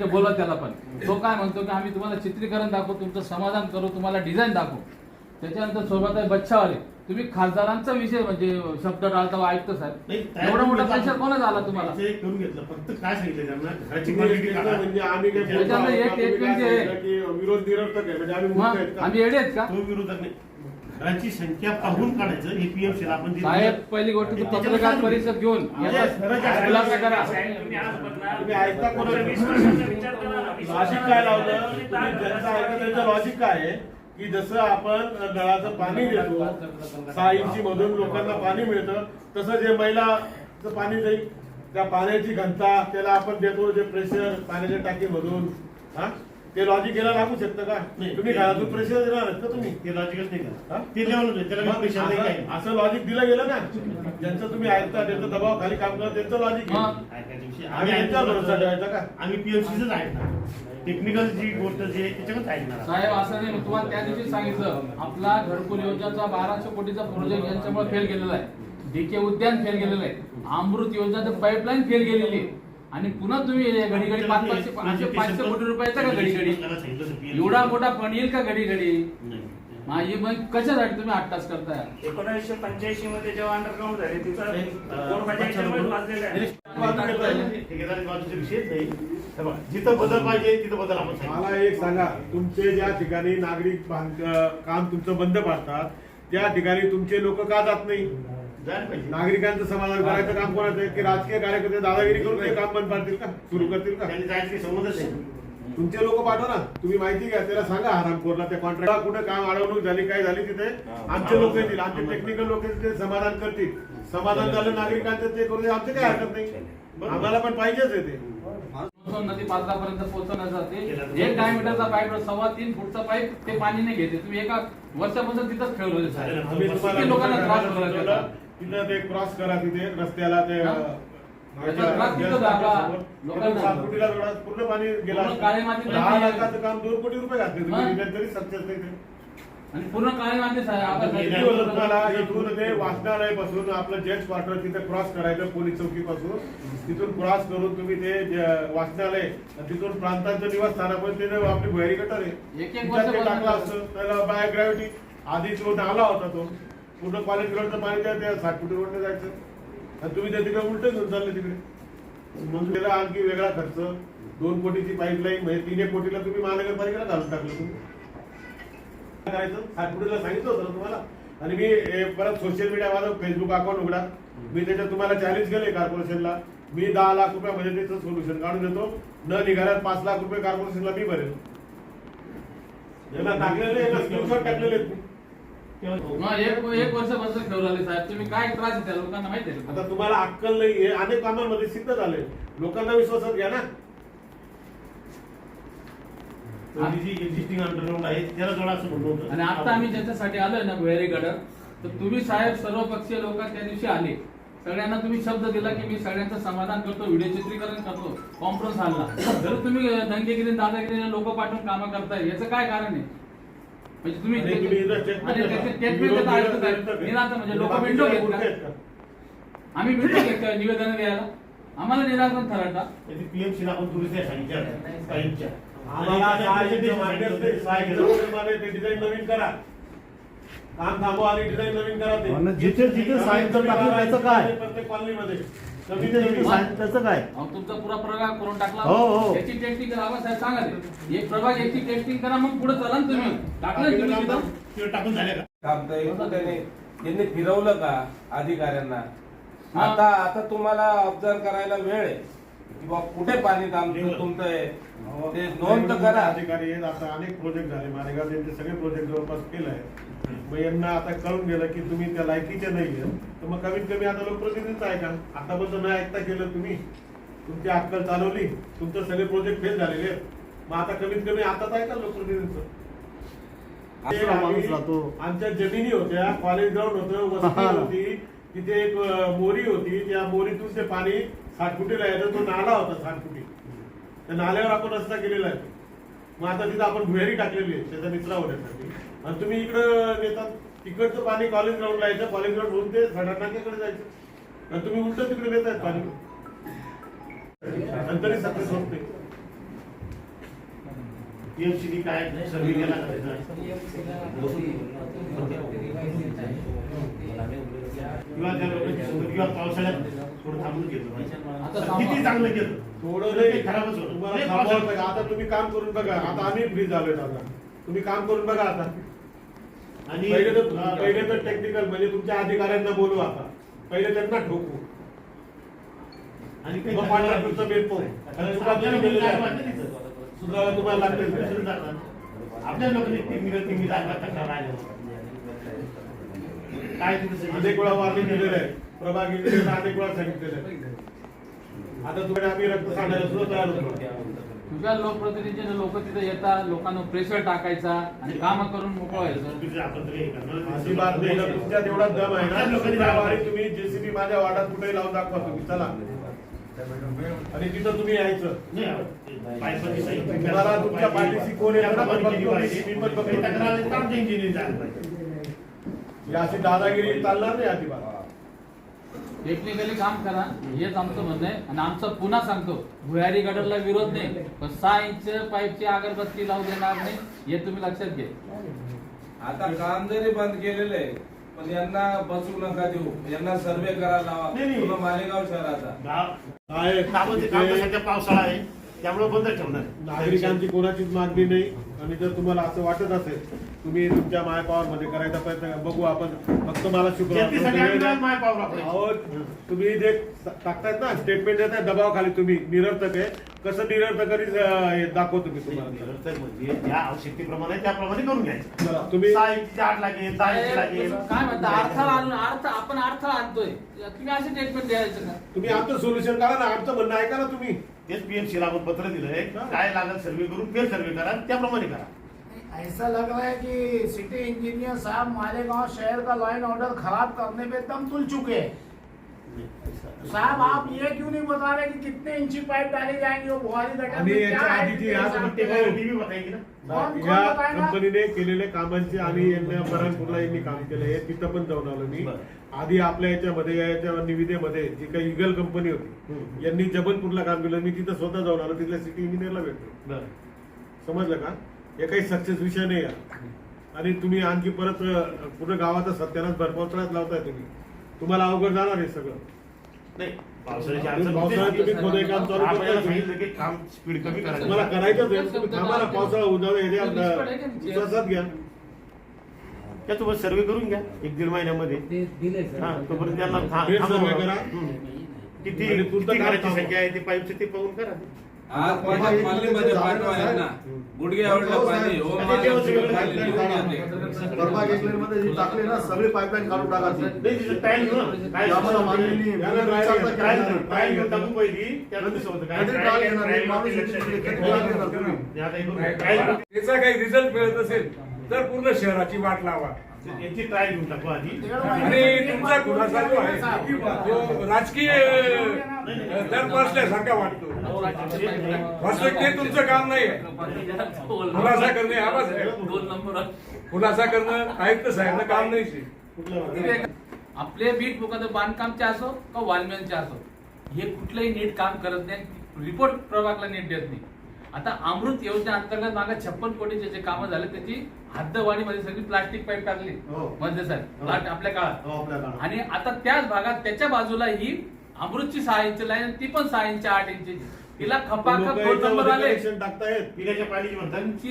ते बोला त्याला पण. तो काय म्हणतो की आम्ही तुम्हाला चित्रीकरण दाखवू तुमचं समाधान करू तुम्हाला डिझाईन दाखवू. त्याच्यानंतर सोबत आहे बच्चावाले तुम्ही खासदारांचा विषय म्हणजे शब्द टाळता ऐकतो साहेब. एवढा मोठा प्रेशर कोणा झाला तुम्हाला? ते करून घेतलं फक्त काय सांगितलं त्यांना? घराची. म्हणजे आम्ही त्याच्यामध्ये आहोत एक का? तुम्ही statement काय जे आहे- सांगितलं की विरोध निरर्थक आहे म्हणजे आम्ही आहेत का? आम्ही येडे आहेत का? तो विरोधात नाही. घराची संख्या पाहून काढायचं हे पीएमसी आपण साहेब पहिली गोष्ट तू पत्रकार परिषद घेऊन याचा घराच्या- खुलासा करा. तुम्ही ऐकता कोणाचं? लॉजिक काय लावलं? तुम्ही ऐकता त्यांचं लॉजिक काय आहे? की जसं आपण नळाचं पाणी देतो सहा इंची मधून लोकांना पाणी मिळतं तसं जे महिलाचं पाणी जाईल त्या पाण्याची घनता त्याला आपण देतो जे प्रेशर पाण्याच्या टाकीमधून. हा? ते लॉजिक याला लागू शकतं का? नाही. तुम्ही प्रेशर देणार आहेत का तुम्ही? ते लॉजिकच नाही हा? का ते त्याला काही प्रेशर नाही काय असं- असं लॉजिक दिलं गेलं ना? ज्यांचं तुम्ही ऐकता त्यांचं दबाव खाली काम करता त्यांचं लॉजिक मग? ऐकायच्या विषयी आम्ही यांच्यावर भरोसा ठेवायचा का? आम्ही पीएमसीच ऐकणार. टेक्निकल जी गोष्ट जी आहे त्याच्याकडे ऐकणार. साहेब असं नाही तुम्हाला त्या दिवशी सांगितलं. आपला घरकुल योजनेचा बाराशे कोटीचा प्रोजेक्ट यांच्यामुळे फेल गेलेला आहे. डीके उद्यान फेल गेलेलं आहे. अमृत योजनेचं पाईपलाईन फेल गेलेली आहे. आणि पुन्हा तुम्ही घडी घडी पाच पाचशे पाचशे पाचशे कोटी रुपयाचा का घडी घडी एवढा मोठा फंड येईल का घडी घडी माझी मग कशासाठी तुम्ही आठ तास करताय? एकोणीसशे पंच्याऐंशी मध्ये जेव्हा अंडरग्राऊंड झाले तिथं हे जिथं बदल पाहिजे तिथं बदल आपण. मला एक सांगा तुमचे ज्या ठिकाणी नागरिक काम तुमचं बंद पाडतात त्या ठिकाणी तुमचे लोक का जात नाही? नागरिकांचं समाधान करायचं काम कोणाचं आहे की राजकीय कार्यकर्ते दादागिरी करून ते काम बंद पाडतील का? सुरू करतील का? तुमचे लोक पाठवा ना. तुम्ही माहिती घ्या त्याला सांगा हरामखोरला त्या कॉन्ट्रॅक्ट कुठे काम अडवणूक झाली काय झाली तिथे. आमचे लोक येतील आमचे टेक्निकल लोक तिथे समाधान करतील. समाधान झालं नागरिकांचं ते करू दे, आमचे काय हरकत नाही. आम्हाला पण पाहिजेच आहे ते. नदी पात्रापर्यंत पोहोचवण्यासाठी एक डायमीटरचा पाईप सव्वा तीन फूटचा पाईप ते पाणी नाही घेते. तुम्ही एका वर्षापासून तिथंच ठेवलं लोकांना त्रास होतो? तिथं ते क्रॉस करा तिथे रस्त्याला ते हा? त्रास तिथं. लोकांना तिथं सात कोटीला पूर्ण पाणी गेला पूर्ण काळी माती दहा नाही. लाखाचं काम दोन कोटी रुपये घातले तुम्ही हा? तरी सक्सेस नाही ते. आणि पूर्ण काळे माती साहेब आता आपण किती होतं तुम्हाला इथून ते वाचनालयपासून आपलं जज क्वार्टर तिथे क्रॉस करायचं पोलीस चौकी पासून तिथून क्रॉस करून तुम्ही ते ज- वाचनालय तिथून प्रांतांचं निवास स्थानापर्यंत ते आपली भुयारी गटर आहे एक एक ते टाकलं. असतं त्याला बाय ग्रॅव्हिटी आधी तो नाला होता तो पूर्ण पाणी रोडचं पाणी त्या- त्या साठपुटी रोडने जायचं. आणि तुम्ही त्या तिकडे उलट घेऊन चालले तिकडे. मग त्याला आणखी वेगळा खर्च. दोन कोटीची पाईपलाईन म्हणजे तीन एक कोटीला तुम्ही महानगरपालिकेला घालून टाकलं तुम्ही. काय साठ फुटीला सांगितलं होतं तुम्हाला? आणि मी ए, परत सोशल मीडिया माझं फेसबुक अकाउंट उघडा. मी त्याच्यात तुम्हाला चॅलेंज केले कॉर्पोरेशनला मी दहा लाख रुपयामध्ये त्याचं सोल्युशन काढून देतो. न निघाल्यात पाच लाख रुपये कॉर्पोरेशनला मी भरेल याला टाकलेले स्क्रीनशॉट टाकलेले आहेत. एक एक वर्ष बंद ठेवलं साहेब. तुम्ही काय त्रास आहे त्या लोकांना माहिती आहे? आता तुम्हाला अक्कल नाही हे अनेक कामांमध्ये सिद्ध झाले. लोकांना विश्वासात घ्या ना. तर ही जी एक्झिस्टिंग अंडरग्राऊंड आहे त्याला जोडा असं म्हणणं होतं. आणि आता आम्ही ज्याच्यासाठी आलोय ना भुयारी गडर तर तुम्ही साहेब सर्व पक्षीय लोक त्या दिवशी आले. सगळ्यांना तुम्ही शब्द दिला की मी सगळ्यांचं समाधान करतो व्हिडिओ चित्रीकरण करतो कॉन्फरन्स आणला जर तुम्ही दंगेगिरी दादागिरीने लोक पाठवून कामं करताय याचं काय कारण आहे? म्हणजे तुम्ही आणि तुम्ही इथं statement आणि देता. त्याचे statement देता आहे. म्हणजे लोक बाकीचे विंडो घेत का? आम्ही निवेदन द्यायला. आम्हाला निराकरण ठरवता त्याची पीएमसी ला आपण आम्हाला मान्यच नाही. माने ते डिझाईन नवीन करा. काम थांबवा आणि डिझाईन नवीन करा ते. जिथे- जिथे सहा इंच टाकलं त्याचं काय? प्रत्येक कॉलनीमध्ये काय? अहो, तुमचा पुरा प्रभाग करून टाकला. हो, हो. याची टेस्टिंग करा आबा साहेब सांगा ते. एक प्रभाग याची टेस्टिंग करा मग पुढे चला ना तुम्ही. टाकलं तुम्ही तिथं. तिकडे टाकून झाले का? त्याने त्यांनी फिरवलं का अधिकाऱ्यांना. आता आता तुम्हाला ऑब्झर्व करायला वेळ आहे. की बा कुठे पाणी थांबतं तुमचं ते नोंद तर करा. अधिकारी आहेत आता अनेक प्रोजेक्ट झाले. मारेगाव त्यांचे सगळे प्रोजेक्ट जवळपास केलं मग यांना आता कळून गेलं की तुम्ही त्या लायकीचे नाही तर मग कमीत कमी आता लोकप्रतिनिधीच आहे का? आतापर्यंत न ऐकता केलं तुम्ही? तुमची अक्कल चालवली. तुमचे सगळे प्रोजेक्ट फेल झालेले आहेत. मग आता कमीत कमी आताच आहे का लोकप्रतिनिधींचं. आमच्या जमिनी होत्या कॉलेज ग्राउंड होतं वस्ती होती तिथे एक मोरी होती. त्या मोरीतून ते पाणी साठ फुटीला यायचं तो नाला होता साठ त्या नाल्यावर आपण रस्ता केलेला आहे. मग आता तिथं आपण भुयारी टाकलेली आहे त्याचा निचरा होण्यासाठी. आणि तुम्ही इकडं नेतात तिकडचं पाणी कॉलेज ग्राउंडला यायचं कॉलेज ग्राउंड होऊन ते सडाटाक्याकडे जायचं. आणि तुम्ही उलट तिकडे नेताय पाणी. आणि तरी सक्सेस काय सर्वे केला करायचा किंवा त्या लोकांची किंवा पावसाळ्यात थोडं थांबून. किती चांगलं केलं थोडं नाही खराबच होतं तुम्हाला. आता तुम्ही काम करून बघा आता आम्ही फ्री झालोय आता तुम्ही काम करून बघा आता आणि पहिले तर हा, पहिले तर टेक्निकल म्हणजे तुमच्या अधिकाऱ्यांना बोलू आता पहिले त्यांना ठोकू आणि काही मग पाच लाख रुपये बिल पाहू. चुका आपल्याला वाटतं? सुधारायला तुम्हाला लागतील. आपल्या लोकांनी जागा. काय तिथं अनेक वेळा वार्निंग दिलेलं आहे प्रभाग इंजिनियरला अनेक वेळा सांगितलेलं आहे आता तुम्ही आम्ही रक्त सांडायला सुद्धा तयार होतो. तुझ्या लोकप्रतिनिधीचे लोक तिथे येतात लोकांना प्रेशर टाकायचा आणि काम करून मोकळं व्हायचं तुझे आपण तरी करणार. अजिबात नाही जर तुमच्यात एवढा दम आहे ना. लोकांनी तुम्ही जेसीबी माझ्या वाडात कुठे लावून दाखवा तुम्ही. चला. आणि तिथं तुम्ही यायचं. तुम्हाला तुमच्या पाठीशी कोण अशी दादागिरी चालणार नाही अजिबात. टेक्निकली काम करा. हेच आमचं म्हणणं आहे. आणि आमचं पुन्हा सांगतो भुयारी गडरला विरोध नाही. पण सहा इंच पाईपची अगरबत्ती लावू देणार नाही हे तुम्ही लक्षात घ्या. आता काम जरी बंद केलेलं आहे पण यांना बसू नका देऊ. यांना सर्वे करायला लावा. मालेगाव शहराचा. पावसाळा आहे. त्यामुळे बंद ठेवणार. नागरिकांची कोणाचीच मागणी नाही. आणि जर तुम्हाला असं वाटत असेल तुम्ही तुमच्या माय पॉवर मध्ये करायचा प्रयत्न. बघू आपण. फक्त मला शुक्रवार तुम्ही जे टाकतायत ना स्टेटमेंट देताय दबावाखाली तुम्ही. निरर्थक आहे. कसं निरर्थक आहे, अं, हे दाखवतो मी तुम्हाला. निरर्थक म्हणजे ज्या आवश्यकतेप्रमाणे त्याप्रमाणे करून घ्यायचं. चला, तुम्ही सहा इंची आठ लागेल दहा इंची लागेल. काय म्हणता अडथळा आणून अर्थ आपण अडथळा आणतोय. तुम्ही असे ट्रीटमेंट द्यायचं का? तुम्ही आमचं सोल्युशन करा ना आमचं म्हणणं ऐका ना तुम्ही. तेच पीएमसी ला आपण पत्र दिलंय. काय लागेल सर्वे करून फेर सर्वे करा त्याप्रमाणे करा. ऐसा लग रहा है कि सिटी इंजीनियर साहब मालेगांव शहर का लॉ एंड ऑर्डर खराब करने पे दम तुल चुके हैं। साहब आप ये क्यों नहीं बता रहे कि कितने इंची पाइप डाले जाएंगे वो बुहारी गटर में ये क्या है? आदि जी डिटेल्स आज आपके ते पास? टीव्ही बताएगी ना? या बताएगा? कंपनीने केलेल्या कामांची आणि यांना बराणपूरला यांनी काम केलंय तिथं पण जाऊन आलो मी. बरं. आधी आपल्या याच्यामध्ये याच्या निविदेमध्ये जी काही इगल कंपनी होती. यांनी जबलपूरला काम केलं. मी तिथं स्वतः जाऊन आलो. तिथल्या सिटी इंजिनियरला भेटलो. बरं. समजलं का? हे काही सक्सेस विषय नाही आहे. आणि तुम्ही आणखी परत अं, पूर्ण गावाचा सत्यानाश भरपावसाळ्यात लावताय तुम्ही. तुम्हाला अवघड जाणार आहे सगळं नाही पावसाळ्याची अडचण पावसाळ्यात तुम्ही खोदाई काम चालू आपल्याला करताय सांगितलं की काम स्पीड कमी करायचं तुम्हाला करायचंच आहे तुम्ही थांबा ना पावसाळा उद्या हे विश्वासात घ्या त्यासोबत सर्वे करून घ्या एक दीड महिन्यामध्ये हा तोपर्यंत त्यांना था- थांबवा. करा. हम्म. किती आणि तुमचं किती काम घराची थांबवा. संख्या आहे ते पाईपचे ते पाहून करा आज माझ्या पालीमध्ये पाठवा यांना गुडघे आवडलं पाणी हो एकलेरमध्ये जी टाकले ना सगळे पाईपलाईन काढून टाकायची ना. हे त्याचा काही रिझल्ट मिळत असेल तर पूर्ण शहराची वाट लावा याची ट्रायल घेऊन टाकू आधी. आणि तुमचा खुलासा जो आहे तो राजकीय दर बसल्यासारखा वाटतो. वास्तविक तुमचं काम नाही खुलासा करणे बस आहे. दोन नंबर खुलासा करणं आयुक्त साहेबचं काम नाही ते. आपले बीट मुखात बांधकामचे असो का वाल्म्यांचे असो हे कुठलंही नीट काम करत नाही. रिपोर्ट प्रभागला नीट देत नाही. आता अमृत योजना अंतर्गत मागे छप्पन कोटीचे जे कामं झाले त्याची हद्दवाढीमध्ये सगळी प्लास्टिक पाईप टाकली. हो. साहेब प्लास्ट आपल्या काळात. हो, आपल्या काळात. आणि आता त्याच भागात त्याच्या बाजूला ही अमृतची सहा इंच लाईन ती पण सहा इंच आठ इंची तिला खपाखप दोन नंबर आले.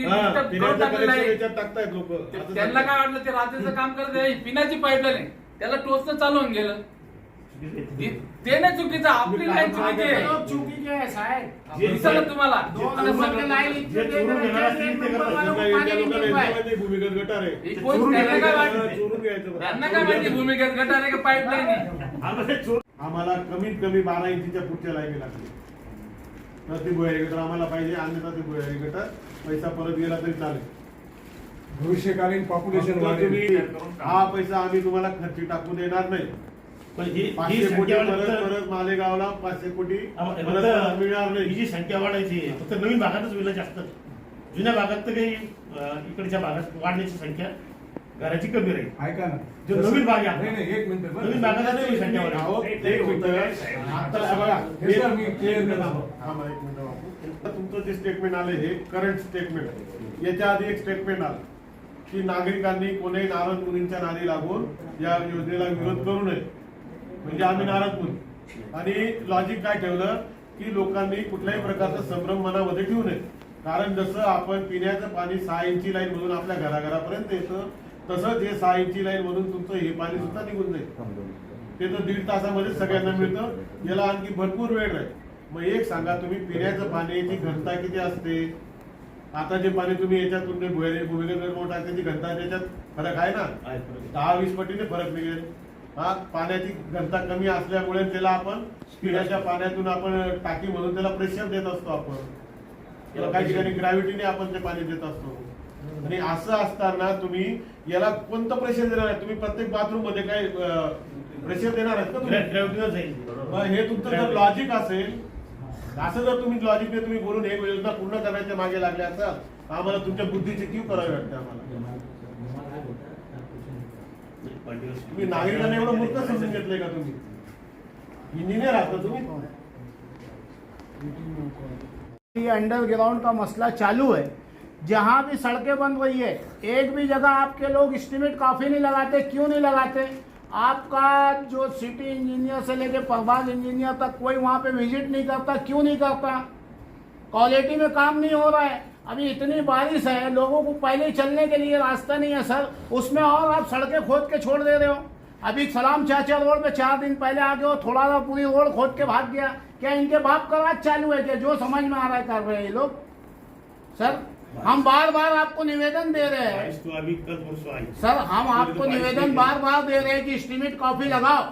हा, त्यांना काय वाटलं ते रात्रीचं काम करत पिण्याची पाईपलाईन त्याला टोचणं चालू होऊन गेलं. नाही चुकीचं आपली लाईन चुकीची आहे. हैं साहब जे- दिसलं तुम्हाला. जे चोरून घेणार असतील ते करतात. त्या लोकांना भूमिगत गटार आहे. हे कोण- त्यांना काय चोरून घ्यायचं त्यांना काय माहिती भूमिगत गटार आहे का पाईपलाईन आहे? आम्हाला चोर आम्हाला कमीत कमी बारा इंचीच्या पुढच्या लाईनी लागली. तर ती भुयारी गटर आम्हाला पाहिजे अन्यथा ती भुयारी गटर. पैसा परत गेला तरी चालेल. भविष्यकालीन पॉप्युलेशन फक्त वाढेल. तुम्ही हा पैसा आम्ही तुम्हाला खर्ची टाकू देणार नाही. पण ही ही पाचशे कोटी संख्या परत मालेगावला पाचशे कोटी आम्हाला परत मिळणार ही नाही जी संख्या वाढायची आहे, फक्त नवीन भागातच होईल जास्त जुन्या भागात तर काही अं, इकडच्या भागात वाढण्याची संख्या घराची कमी राहील ऐका ना जो नवीन भाग आहे नाही नाही एक मिनिट बरं. नवीन भागाचा नाही संख्या वाढेल. अहो, ते होतं. आता बघा, हे सर मी क्लिअर करतो थांबा एक मिनिट बापू. आता तुमचं जे स्टेटमेंट आलं हे करंट स्टेटमेंट याच्या आधी एक स्टेटमेंट आलं की नागरिकांनी कोणीही नारद मुनींच्या नादी लागून या योजनेला विरोध करू नये म्हणजे आम्ही नारद मुनी आणि लॉजिक काय ठेवलं? की लोकांनी कुठल्याही प्रकारचा संभ्रम मनामध्ये ठेवू नये. कारण जसं आपण पिण्याचं पाणी सहा इंची लाईन मधून आपल्या घराघरापर्यंत येतं तसंच हे सहा इंची लाईन मधून तुमचं हे पाणी सुद्धा निघून जाईल. ते तर दीड तासामध्ये सगळ्यांना मिळतं. याला आणखी भरपूर वेळ राहील. मग एक सांगा तुम्ही पिण्याचं पाण्याची घनता किती असते? आता जे पाणी तुम्ही याच्यात तुमचे भूमिगत निर्मळ टाकण्याची घनता त्याच्यात फरक आहे ना? आहे. दहा वीस पटीने फरक निघेल. हा पाण्याची घनता कमी असल्यामुळे त्याला आपण पिण्याच्या पाण्यातून आपण टाकी म्हणून त्याला प्रेशर देत असतो आपण. याला काही ठिकाणी ग्रॅव्हिटीने आपण ते पाणी देत असतो. आणि असं असताना तुम्ही याला कोणतं प्रेशर देणार आहे? तुम्ही प्रत्येक बाथरूममध्ये काय प्रेशर देणार आहेत मग हे तुमचं जर लॉजिक असेल असं जर तुम्ही लॉजिकने तुम्ही बोलून हे योजना पूर्ण करण्याच्या मागे लागले असाल आम्हाला तुमच्या बुद्धीची क्यू करावी वाटते आम्हाला. तुम्ही नागरिकांना एवढं मूर्ख समजून घेतलंय का तुम्ही? इंजिनियर आहात ना तुम्ही? अंडरग्राउंड का मसला चालू है। जहाँ भी सड़कें बन रही है एक भी जगह आपके लोग एस्टिमेट काफ़ी नहीं लगाते क्यों नहीं लगाते? आपका जो सिटी इंजीनियर से लेके प्रभाग इंजीनियर तक कोई वहाँ पे विज़िट नहीं करता क्यों नहीं करता? क्वालिटी में काम नहीं हो रहा है। अभी इतनी बारिश है लोगों को पहले चलने के लिए रास्ता नहीं है सर। उसमें और आप सड़कें खोद के छोड़ दे रहे हो। अभी सलाम चाचा रोड पे चार दिन पहले आ गए हो थोड़ा सा पूरी रोड खोद के भाग गया। क्या इनके बाप का राज चालू है क्या? जो समझ में आ रहा है कर रहे हैं ये लोग। सर हम बार बार आपको निवेदन दे रहे हैं। तो अभी कल सर हम आपको निवेदन बार बार दे रहे हैं कि एस्टिमेट कॉफ़ी लगाओ।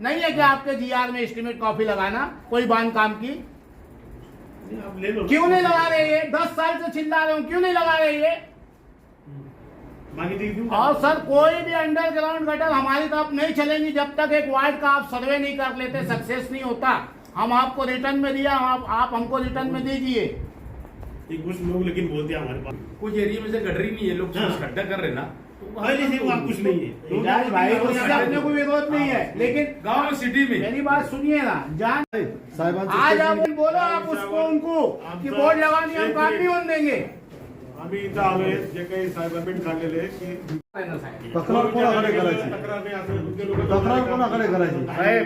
नहीं है क्या आपके जीआर में एस्टिमेट कॉफ़ी लगाना कोई बाँध काम की। ले लो क्यों नहीं लगा रहे ये? दस साल से चिल्ला रहे हूँ क्यों नहीं लगा रहे ये? और सर कोई भी अंडरग्राउंड गटर हमारी तरफ़ नहीं चलेंगी जब तक एक वार्ड का आप सर्वे नहीं कर लेते सक्सेस नहीं होता। हम आपको रिटर्न में दिया आप, आप हमको रिटर्न में दीजिए। कुछ लोग लेकिन बोलते हैं हमारे पास। कुछ एरिया में से गडरी नहीं है लोग हाँ। कर रहे ना। पहले से वहाँ कुछ नहीं है। भाई अपने विरोध नहीं है। लेकिन गांव में सिटी में। मेरी बात सुनिए ना जान साहेबांचं आज आप बोलो आप उसको उनको कि बोर्ड लगानी हम काम नहीं होने देंगे। आम्ही इथं आलोय जे काही साहेबांनी सांगलेले की तक्रार कोणाकडे करायची? तक्रार नाही असेल तुमचे लोक तक्रार कोणाकडे करायची? साहेब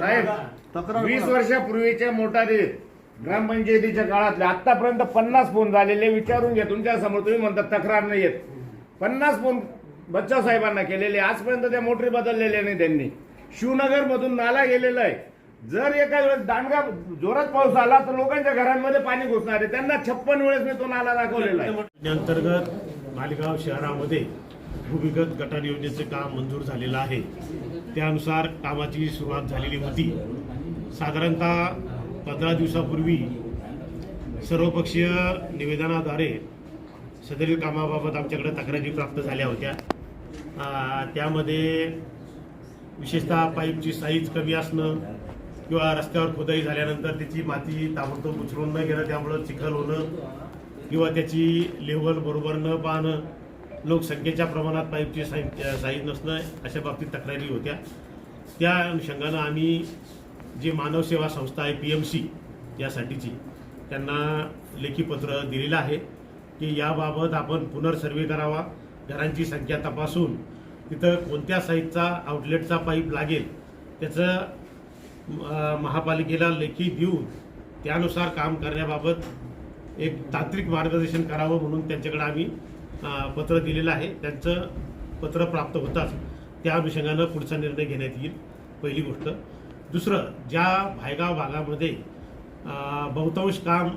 साहेब तक्रार वीस वर्षापूर्वीच्या मोटारीत ग्रामपंचायतीच्या काळातले आतापर्यंत पन्नास फोन झालेले विचारून घ्या तुमच्यासमोर तुम्ही म्हणता तक्रार नाही येत. पन्नास फोन बच्चा साहेबांना केलेले आजपर्यंत त्या मोटरी बदललेल्या नाही त्यांनी. शिवनगर मधून नाला गेलेला आहे. जर एका वेळेस दांडगा जोरात पाऊस आला तर लोकांच्या घरांमध्ये पाणी घुसणार आहे. त्यांना छप्पन वेळेस मी तो नाला दाखवलेला आहे. अंतर्गत मालेगाव शहरामध्ये भूमिगत गटार योजनेचे काम मंजूर झालेलं आहे. त्यानुसार कामाची सुरुवात झालेली होती. साधारणतः पंधरा दिवसापूर्वी सर्वपक्षीय निवेदनाद्वारे सदरील कामाबाबत आमच्याकडे तक्रारी प्राप्त झाल्या होत्या. त्यामध्ये विशेषतः पाईपची साईज कमी असणं किंवा रस्त्यावर खोदाई झाल्यानंतर त्याची माती ताबडतोब उचलून न घेणं त्यामुळं चिखल होणं किंवा त्याची लेवल बरोबर न पाहणं लोकसंख्येच्या प्रमाणात पाईपची साई साईज नसणं अशा बाबतीत तक्रारी होत्या. त्या अनुषंगानं आम्ही जी मानव सेवा संस्था आहे पी एम सी यासाठीची त्यांना लेखी पत्र दिलेलं आहे की याबाबत आपण पुनर्सर्वे करावा. घरांची संख्या तपासून तिथं कोणत्या साईजचा आउटलेटचा पाईप लागेल त्याचं महापालिकेला लेखी देऊन त्यानुसार काम करण्याबाबत एक तांत्रिक मार्गदर्शन करावं म्हणून त्यांच्याकडे आम्ही पत्र दिलेलं आहे. त्यांचं पत्र प्राप्त होताच त्या अनुषंगानं पुढचा निर्णय घेण्यात येईल पहिली गोष्ट. दुसरं ज्या भायगाव भागामध्ये बहुतांश काम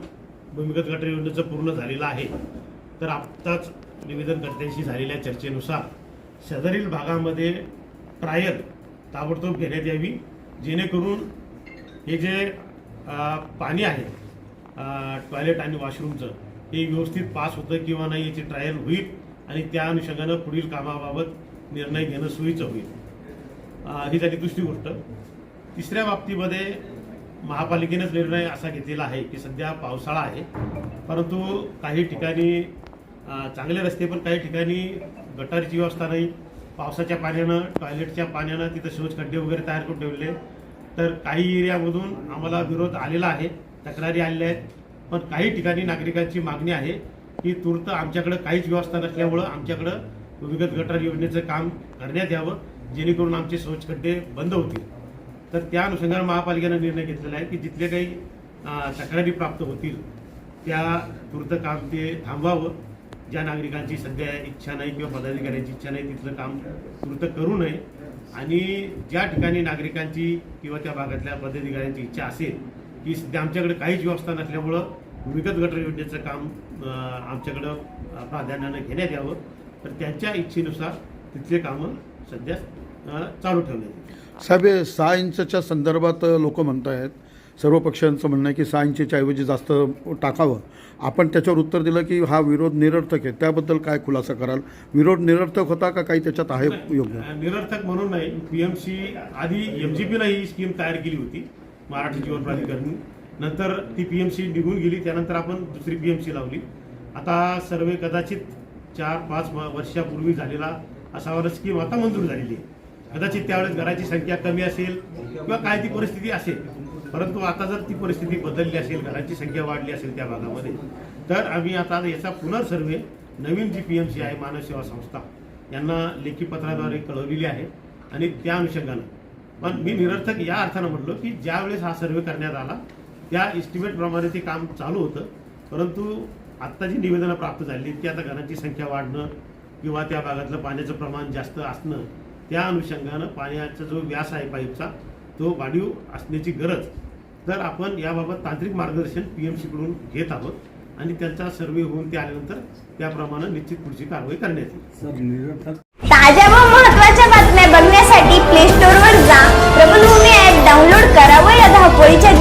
भूमिगत गटर योजनेचं पूर्ण झालेलं आहे तर आत्ताच निवेदनकर्त्यांशी झालेल्या चर्चेनुसार सदरील भागामध्ये ट्रायल ताबडतोब घेण्यात यावी जेणेकरून हे जे पाणी आहे टॉयलेट आणि वॉशरूमचं हे व्यवस्थित पास होतं किंवा नाही याची ट्रायल होईल आणि त्या अनुषंगानं पुढील कामाबाबत निर्णय घेणं सोयीचं होईल. ही झाली दुसरी गोष्ट. तिसऱ्या बाबतीमध्ये महापालिकेनंच निर्णय असा घेतलेला आहे की सध्या पावसाळा आहे परंतु काही ठिकाणी चांगले रस्ते पण काही ठिकाणी गटारीची व्यवस्था नाही पावसाच्या पाण्यानं टॉयलेटच्या पाण्यानं तिथं शोच खड्डे वगैरे तयार करून ठेवले. तर काही एरियामधून आम्हाला विरोध आलेला आहे तक्रारी आलेल्या आहेत. पण काही ठिकाणी नागरिकांची मागणी आहे की तूर्त आमच्याकडं काहीच व्यवस्था नसल्यामुळं आमच्याकडं भूमिगत गटार योजनेचं काम करण्यात यावं जेणेकरून आमचे शौच खड्डे बंद होतील. तर त्या अनुषंगाने महापालिकेनं निर्णय घेतलेला आहे की जिथले काही तक्रारी प्राप्त होतील त्या तूर्त काम ते थांबवावं. ज्या नागरिकांची सध्या इच्छा नाही किंवा पदाधिकाऱ्यांची इच्छा नाही तिथलं काम तूर्त करू नये. आणि ज्या ठिकाणी नागरिकांची किंवा त्या भागातल्या पदाधिकाऱ्यांची इच्छा असेल की सध्या आमच्याकडे काहीच व्यवस्था नसल्यामुळं भूमिगत गटर योजनेचं काम आमच्याकडं प्राधान्यानं घेण्यात यावं. तर त्यांच्या इच्छेनुसार तिथले कामं सध्या चालू ठेवले साहेब सहा इंचच्या संदर्भात लोक म्हणत आहेत सर्व पक्षांचं म्हणणं आहे की सहा इंचच्या ऐवजी जास्त टाकावं. आपण त्याच्यावर उत्तर दिलं की हा विरोध निरर्थक आहे. त्याबद्दल काय खुलासा कराल? विरोध निरर्थक होता का काही त्याच्यात आहे योग्य? निरर्थक म्हणून नाही. पीएमसी आधी एमजीपीला ही स्कीम तयार केली होती महाराष्ट्र जीवन प्राधिकरण. नंतर ती पीएमसी निघून गेली त्यानंतर आपण दुसरी पीएमसी लावली. आता सर्वे कदाचित चार पाच वर्षापूर्वी झालेला असा स्कीम आता मंजूर झालेली आहे. कदाचित त्यावेळेस घराची संख्या कमी असेल किंवा काय ती परिस्थिती असेल परंतु आता जर ती परिस्थिती बदलली असेल घरांची संख्या वाढली असेल त्या भागामध्ये तर आम्ही आता याचा पुनर्सर्वे नवीन जी पी एम सी आहे मानव सेवा संस्था यांना लेखी पत्राद्वारे कळवलेली आहे आणि त्या अनुषंगानं. पण मी निरर्थक या अर्थानं म्हटलो की ज्यावेळेस हा सर्वे करण्यात आला त्या इस्टिमेटप्रमाणे ते काम चालू होतं. परंतु आत्ता जी निवेदनं प्राप्त झाली की आता घरांची संख्या वाढणं किंवा त्या भागातलं पाण्याचं प्रमाण जास्त असणं त्या अनुषंगानं पाण्याचा जो व्यास आहे पाईपचा तो वाढीव असण्याची गरज तर आपण याबाबत तांत्रिक मार्गदर्शन पी एम सीकडून घेत आहोत आणि त्यांचा सर्वे होऊन ते आल्यानंतर त्याप्रमाणे निश्चित पुढची कारवाई करण्यात येईल. ताज्या व महत्त्वाच्या बातम्या बघण्यासाठी प्ले स्टोअर वर जा. प्रबलभूमी ऍप डाउनलोड करा व या धावपळीच्या